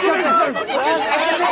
Çek çek.